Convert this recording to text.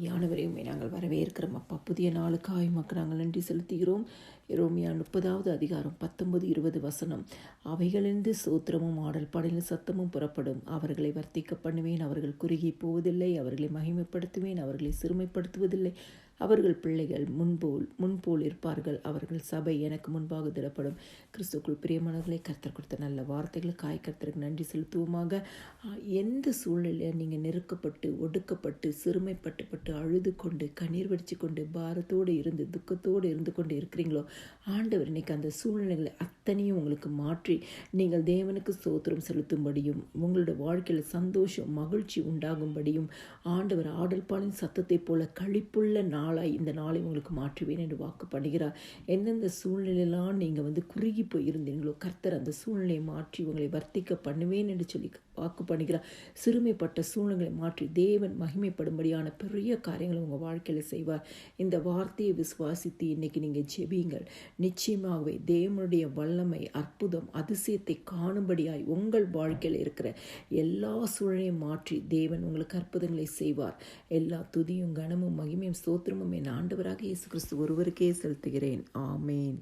யானவரையுமே நாங்கள் வரவேற்கிறோம் அப்பா புதிய நாளுக்காய் மக்கள் நாங்கள் நன்றி செலுத்துகிறோம். ரோமியா முப்பதாவது அதிகாரம் பத்தொன்பது இருபது வசனம். அவைகளிலிருந்து சூத்திரமும் ஆடல் பாடலின் சத்தமும் புறப்படும். அவர்களை வர்த்திக்க பண்ணுவேன். அவர்கள் குறுகி போவதில்லை. அவர்களை மகிமைப்படுத்துவேன். அவர்களை சிறுமைப்படுத்துவதில்லை. அவர்கள் பிள்ளைகள் முன்போல் முன்போல் இருப்பார்கள். அவர்கள் சபை எனக்கு முன்பாக திடப்படும். கிறிஸ்துக்குள் பிரியமானவர்களை கர்த்தர் கொடுத்த நல்ல வார்த்தைகளுக்காய் கர்த்தருக்கு நன்றி செலுத்துவோமாக. எந்த சூழ்நிலையில் நீங்கள் நெருக்கப்பட்டு ஒடுக்கப்பட்டு சிறுமைப்பட்டுப்பட்டு அழுது கொண்டு கண்ணீர் வடித்து கொண்டு பாரத்தோடு இருந்து துக்கத்தோடு இருந்து கொண்டு இருக்கிறீங்களோ ஆண்டவர் இன்னைக்கு அந்த சூழ்நிலைகளை அத்தனையும் உங்களுக்கு மாற்றி நீங்கள் தேவனுக்கு சோத்திரம் செலுத்தும்படியும் உங்களோட வாழ்க்கையில் சந்தோஷம் மகிழ்ச்சி உண்டாகும்படியும் ஆண்டவர் ஆடல் பாலின் சத்தத்தைப் போல கழிப்புள்ள நாள் நாளாய் இந்த நாளை உங்களுக்கு மாற்றுவேன் என்று வாக்கு பண்ணுகிறார். எந்தெந்த சூழ்நிலையெல்லாம் நீங்கள் வந்து குறுகி போயிருந்தீங்களோ கர்த்தர் அந்த சூழ்நிலையை மாற்றி உங்களை வர்த்திக்க பண்ணுவேன் என்று சொல்லி வாக்கு பண்ணுகிறார். சிறுமைப்பட்ட சூழ்நிலை மாற்றி தேவன் மகிமைப்படும்படியான பெரிய காரியங்களை உங்கள் வாழ்க்கையில் செய்வார். இந்த வார்த்தையை விசுவாசித்து இன்னைக்கு நீங்கள் ஜெபியுங்கள். நிச்சயமாகவே தேவனுடைய வல்லமை அற்புதம் அதிசயத்தை காணும்படியாய் உங்கள் வாழ்க்கையில் இருக்கிற எல்லா சூழ்நிலையும் மாற்றி தேவன் உங்களுக்கு அற்புதங்களை செய்வார். எல்லா துதியும் கனமும் மகிமையும் மற்றும் என் ஆண்டவராக இயேசு கிறிஸ்து ஒருவருக்கே செலுத்துகிறேன். ஆமேன்.